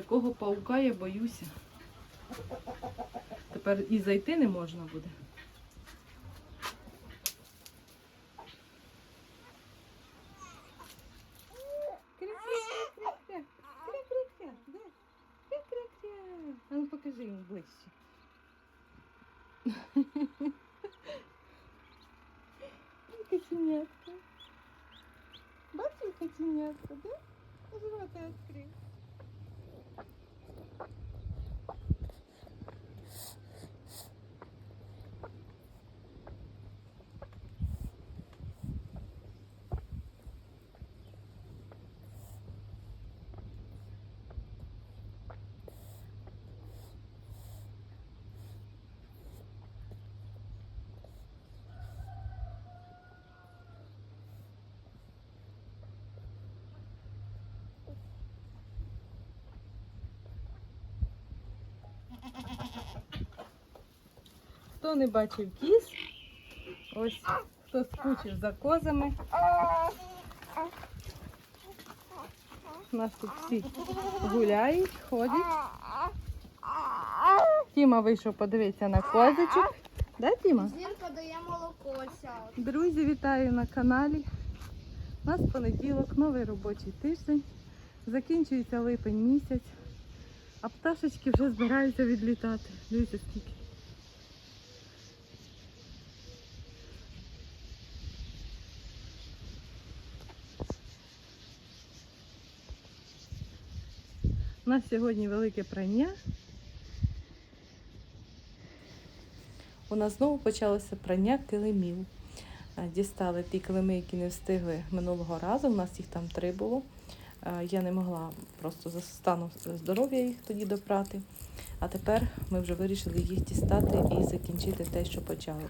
Такого паука я боюся. Тепер і зайти не можна буде. А ну покажи йому ближче. Котенятка. Бачиш котенятка, да? Рота відкрив. Хто не бачив кіз, ось хто скучив за козами. У нас тут всі гуляють, ходять. Тіма вийшов подивитися на козочок. Да, Тіма? Зірка дає молоко. Друзі, вітаю на каналі. У нас понеділок, новий робочий тиждень. Закінчується липень місяць, а пташечки вже збираються відлітати. Дивіться скільки. У нас сьогодні велике прання. У нас знову почалося прання килимів. Е, Дістали ті килими, які не встигли минулого разу. У нас їх там три було. Е, Я не могла просто за стану здоров'я їх тоді допрати. А тепер ми вже вирішили їх дістати і закінчити те, що почали.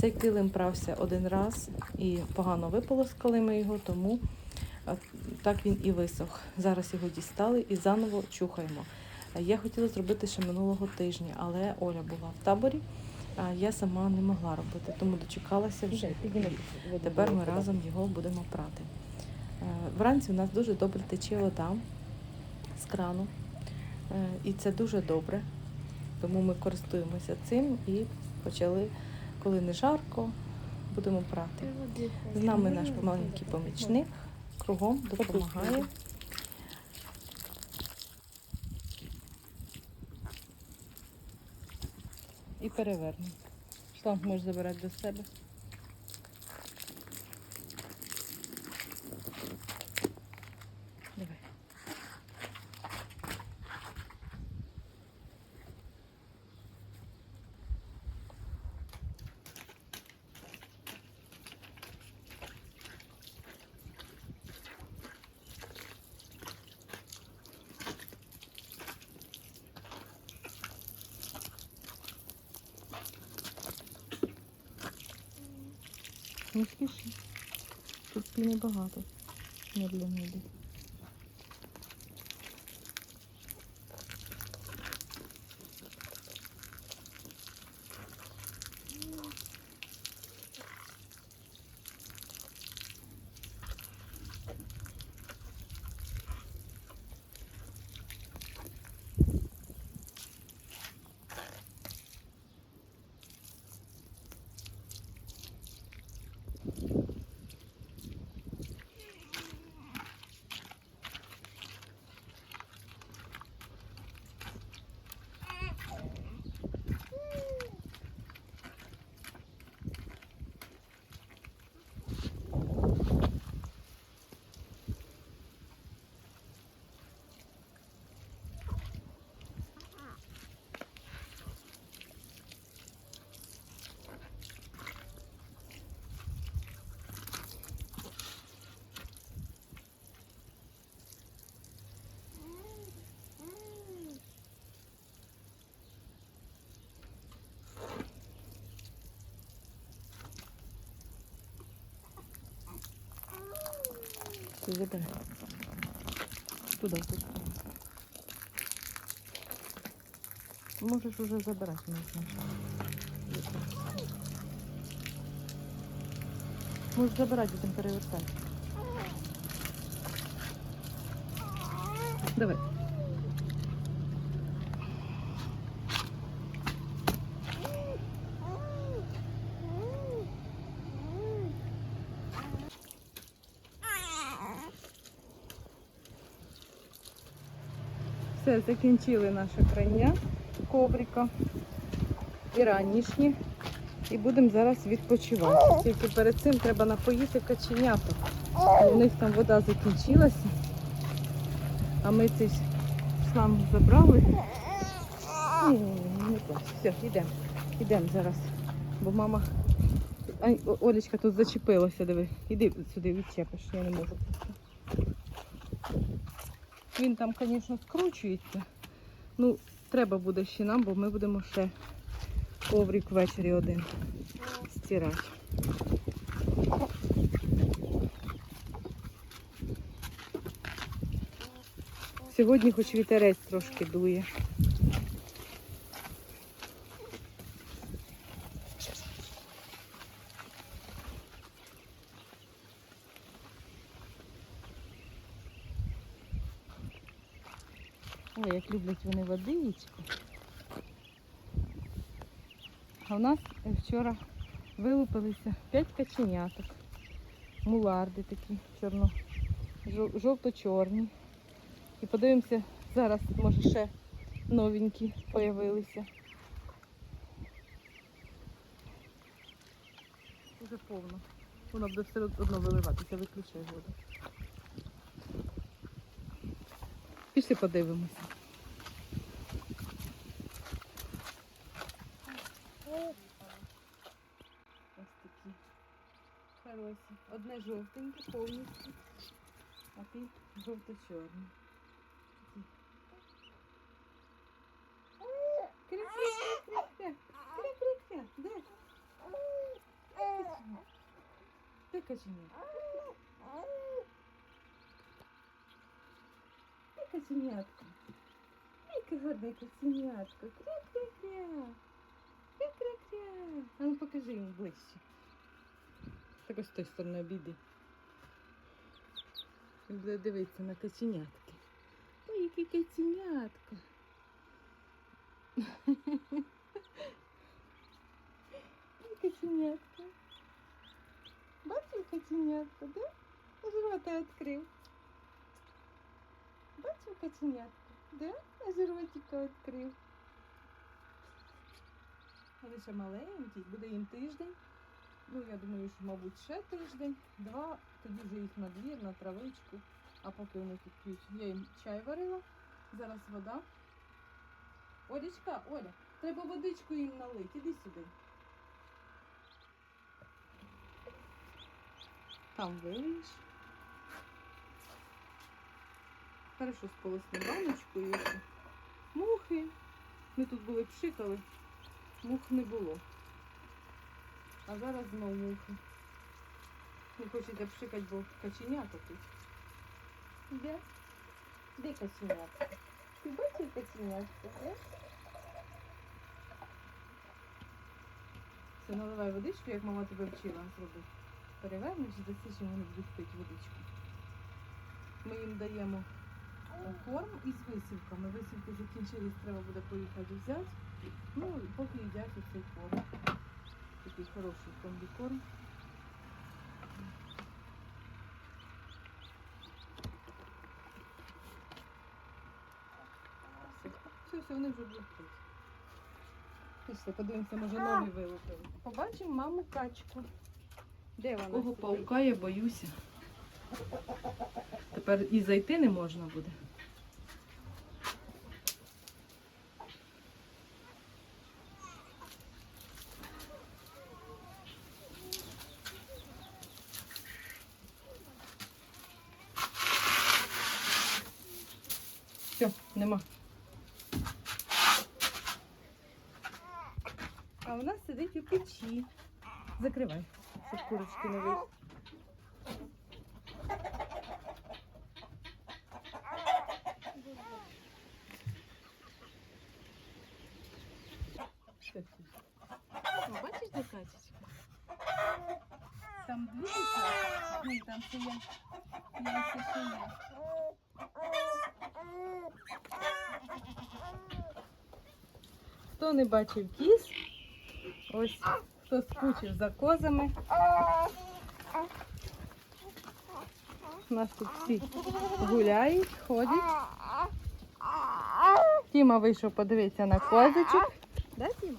Цей килим прався один раз і погано виполоскали ми його, тому е, так він і висох. Зараз його дістали і заново чухаємо. Е, Я хотіла зробити ще минулого тижня, але Оля була в таборі, а я сама не могла робити, тому дочекалася вже. Тепер ми разом його будемо прати. Е, Вранці у нас дуже добре тече вода з крану, е, і це дуже добре. Тому ми користуємося цим і почали, коли не жарко, будемо прати. З нами наш маленький помічник кругом допомагає. І перевернемо. Шланг можеш забирати до себе. Давай. Не спіши. Тут піни багато. для йди. Ти забирай. Туди, тут. Можеш уже забирати, не Можешь Можеш забирати, потім перевертати. Давай. Все, закінчили наше прання коврика і ранішнє. І будемо зараз відпочивати. Тільки перед цим треба напоїти каченяток. У них там вода закінчилася. А ми цей шланг забрали. Ні, не. Все, йдемо. Йдемо зараз. Бо мама. Ай, Олечка тут зачепилася, диви. Іди сюди, відчепиш, я не можу. Він там, звісно, скручується. Ну, треба буде ще нам, бо ми будемо ще коврик ввечері один стирати. Сьогодні хоч вітерець трошки дує. Ой, як люблять вони водичку. А в нас е, вчора вилупилися 5 каченяток. Муларди такі чорно, жовто-чорні. І подивимося, зараз може ще новенькі появилися. Уже повно. Воно буде все одно виливатися, виключай воду. Пішли подивимося. Ось такі хороші. Одне жовтеньке повністю, а ті жовто-чорні. Кря-кря-кря-кря. Кря-кря-кря. Де? Де каченя? Де каченятка? Яке гарне каченятко. Кря-кря-кря. Кря-кря-кря. А ну покажи йому ближче. Так ось з тої сторони обійди. Він буде дивитися на каченятки. Ой, яке каченятко. Ой, Каченятко. Бачив каченятко, да? Аж рота відкрив. Бачив каченятко, да? Аж ротика відкрив. Вони ще маленькі, буде їм тиждень. Ну, я думаю, що, мабуть, ще тиждень, два, тоді вже їх на двір, на травичку. А поки вони тут п'ють, я їм чай варила. Зараз вода. Олічка, Оля, треба водичку їм налити. Іди сюди. Там вилиш. Хорошо сполосни баночку і. Мухи. Ми тут були пшикали, мух не було. А зараз знову мухи. Не хочеться пшикати, бо каченята тут. Де? Де каченятка? Ти бачив каченятка, де? Все, наливай водичку, як мама тебе вчила зробити. Перевернеш даси, що вони будуть пити водичку. Ми їм даємо е, корм із висівками. Висівки закінчились, треба буде поїхати взяти. Ну, поки їдять оцей корм. Такий хороший комбікорм. Все, все, все, вони вже будуть. Пішли, подивимося, може нові вилупили. Побачимо маму качку. Де вона? Кого паука я боюся. Тепер і зайти не можна буде. Все, нема. А у нас сидить у печі. Закривай, щоб курочки. Все, все. О, бачиш, де качечка? Там дві качечки. Ні, там ще є. Яйця ще є. Хто не бачив кіз, ось хто скучив за козами. У нас тут всі гуляють, ходять. Тіма вийшов подивитися на козочок. Да, Тіма?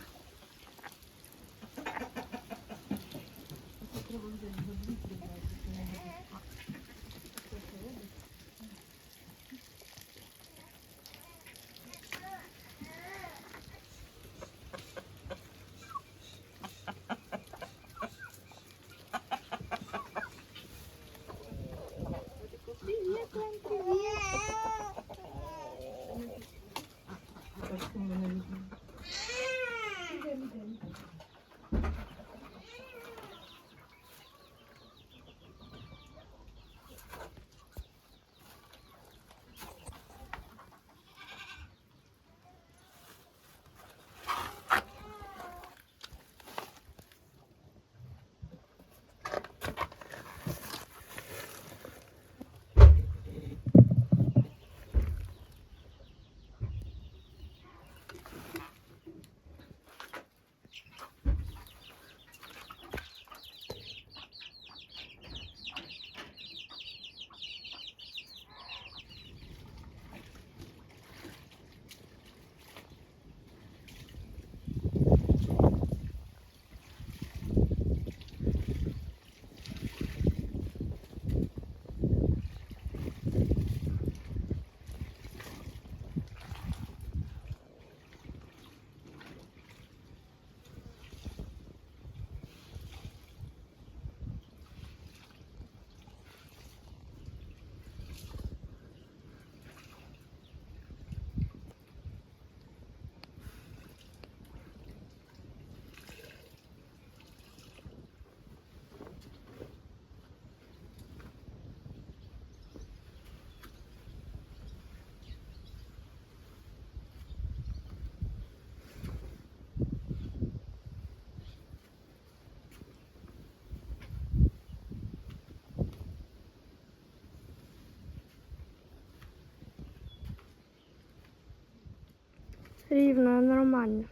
Рівно, нормально.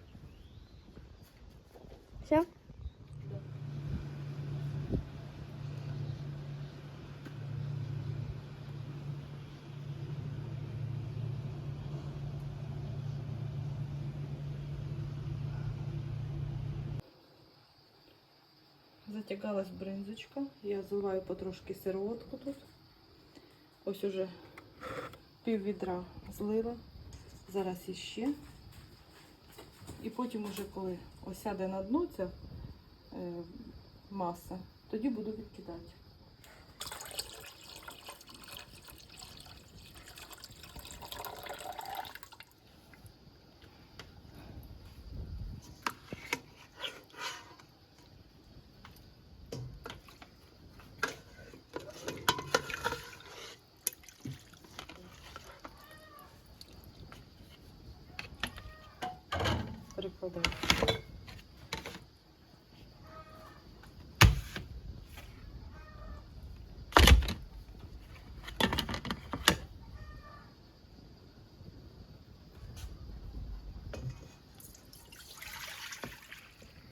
Все? Затягалась бринзочка. Я заливаю потрошки сироватку тут. Ось уже пів відра злила. Зараз іще. І потім, уже коли осяде на дно ця е, маса, тоді буду відкидати.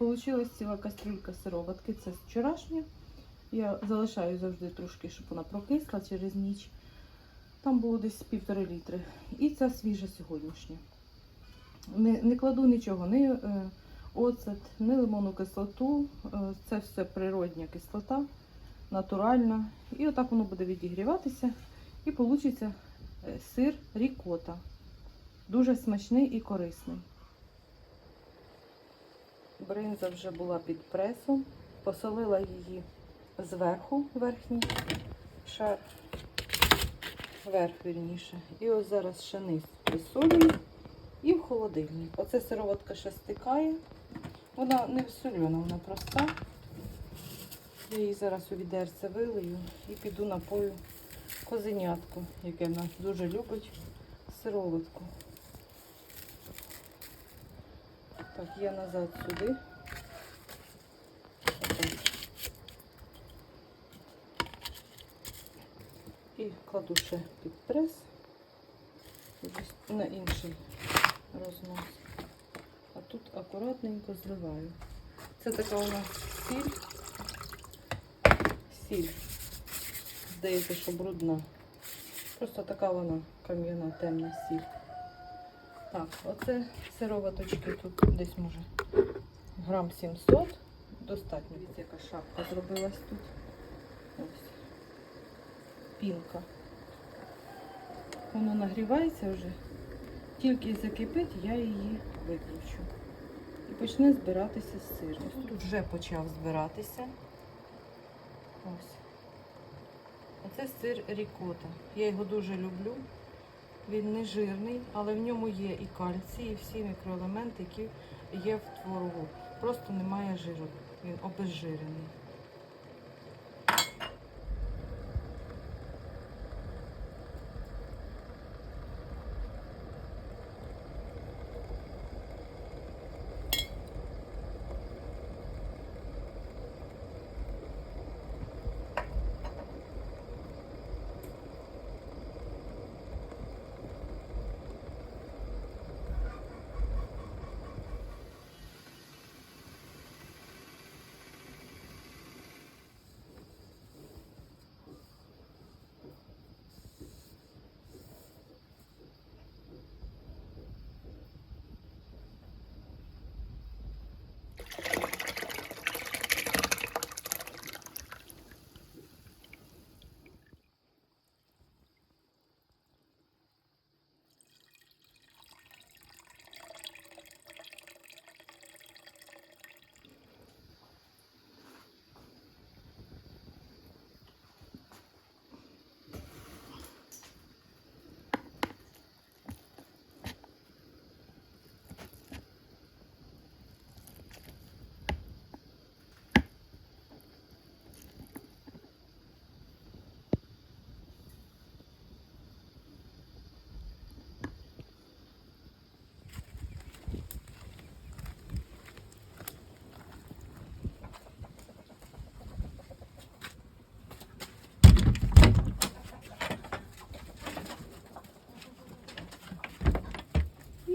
Получилась ціла кастрюлька сироватки, це вчорашня. Я залишаю завжди трошки, щоб вона прокисла через ніч. Там було десь півтори літри. І ця свіжа сьогоднішня. Не, не кладу нічого, ні е, оцет, ні лимонну кислоту. Е, це все природня кислота, натуральна. І отак воно буде відігріватися. І вийде сир рікота. Дуже смачний і корисний. Бринза вже була під пресом. Посолила її зверху, верхній шар, верх вірніше. І ось зараз ще низ присолюю і в холодильник. Оце сироватка ще стикає. Вона не всольона, вона проста. Я її зараз у відерце вилию і піду напою козенятку, яке в нас дуже любить сироватку. Так, я назад сюди. І кладу ще під прес на інший рознос. А тут акуратненько зливаю. Це така у нас сіль. Сіль. Здається, що брудна. Просто така вона кам'яна темна сіль. Так, оце сироваточки тут десь може грам 700. Достатньо. Дивіться, яка шапка зробилась тут. Ось. Пінка. Воно нагрівається вже. Тільки закипить, я її виключу. І почне збиратися сир. Ось тут вже почав збиратися. Ось. Оце сир рікота. Я його дуже люблю. Він не жирний, але в ньому є і кальцій, і всі мікроелементи, які є в творогу. Просто немає жиру. Він обезжирений.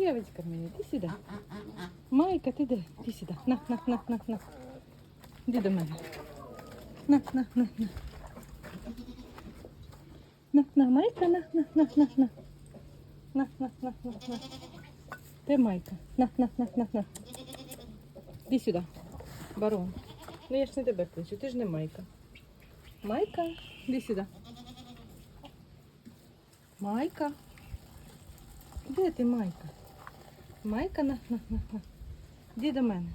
Девочка моя, иди сюда. Майка, ти де? Іди сюди. На, на, на, на, на. Іди до мене. На, на, на, на. На, на, Майка, на, на, на, на, на. На, на, на, на, на. Де Майка? На, на, на, на, на. Іди сюди. Барон. Ну я ж не тебе кличу, ти ж не Майка. Майка, іди сюди. Майка. Де ти, Майка? Майка на, на, на, на. Іди до мене.